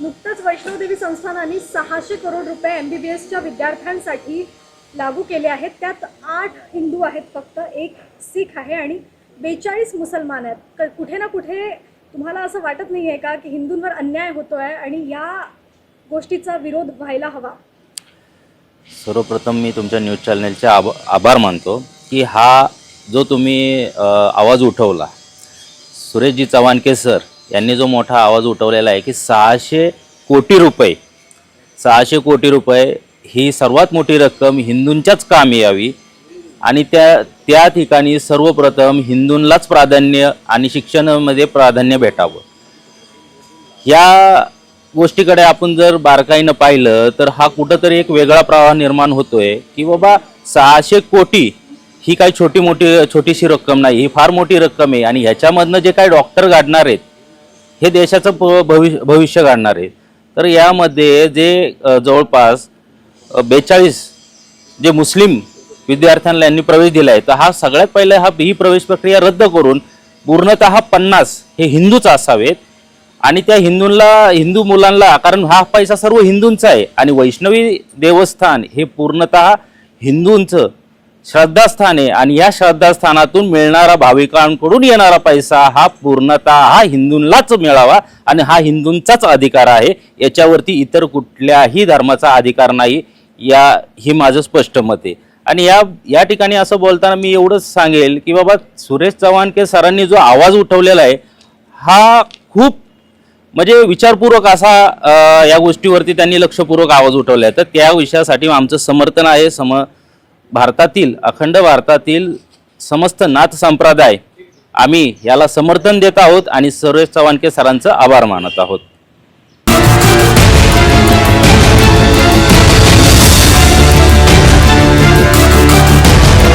नुकतंच वैष्णवदेवी संस्थानाने सहाशे करोड रुपये एम बी बी एसच्या विद्यार्थ्यांसाठी लागू केले आहेत. त्यात आठ हिंदू आहेत फक्त एक सिख आहे आणि बेचाळीस मुसलमान आहेत. क- कुठे ना कुठे तुम्हाला असं वाटत नाही आहे का की हिंदूंवर अन्याय होतो आहे आणि या गोष्टीचा विरोध व्हायला हवा? सर्वप्रथम मी तुमच्या न्यूज चॅनलचे आभ आभार मानतो की हा जो तुम्ही आवाज उठवला सुरेशजी चव्हाणके सर यांनी जो मोठा आवाज उठवलेला आहे की सहाशे कोटी रुपये सहाशे कोटी रुपये ही सर्वात मोठी रक्कम हिंदूंच्याच कामी यावी आणि त्या त्या ठिकाणी सर्वप्रथम हिंदूंलाच प्राधान्य आणि शिक्षणामध्ये प्राधान्य भेटावं. या गोष्टीकडे आपण जर बारकाईनं पाहिलं तर हा कुठंतरी एक वेगळा प्रवाह निर्माण होतोय की बाबा सहाशे कोटी ही काही छोटी मोठी छोटीशी रक्कम नाही ही फार मोठी रक्कम आहे आणि ह्याच्यामधनं जे काही डॉक्टर गाडणार आहेत हे देशाचं प- भविष्य भविष्य घडणार आहे. तर यामध्ये जे जवळपास बेचाळीस जे मुस्लिम विद्यार्थ्यांना यांनी प्रवेश दिला आहे तर हा सगळ्यात पहिले हा ही प्रवेश प्रक्रिया रद्द करून पूर्णतः पन्नास हे हिंदूच असावेत. आणि त्या हिंदूंना हिंदू मुलांना कारण हा पैसा सर्व हिंदूंचा आहे. आणि वैष्णवी देवस्थान हे पूर्णतः हिंदूंचं श्रद्धास्थाने आणि या श्रद्धास्थानातून मिळणारा भाविकांकडून येणारा पैसा हा पूर्णतः हा हिंदूंलाच मिळावा आणि हा हिंदूंचाच अधिकार आहे. याच्यावरती इतर कुठल्याही धर्माचा अधिकार नाही या ही माझं स्पष्ट मत आहे. आणि या या ठिकाणी असं बोलताना मी एवढंच सांगेल की बाबा सुरेश चव्हाणके सरांनी जो आवाज उठवलेला आहे हा खूप म्हणजे विचारपूर्वक असा या गोष्टीवरती त्यांनी लक्षपूर्वक आवाज उठवला आहे तर त्या विषयासाठी आमचं समर्थन आहे सम भारतातील अखंड भारतातील समस्त नाथ संप्रदाय आम्ही याला समर्थन देत आहोत आणि सुरेश चव्हाणके सरांचं आभार मानत आहोत.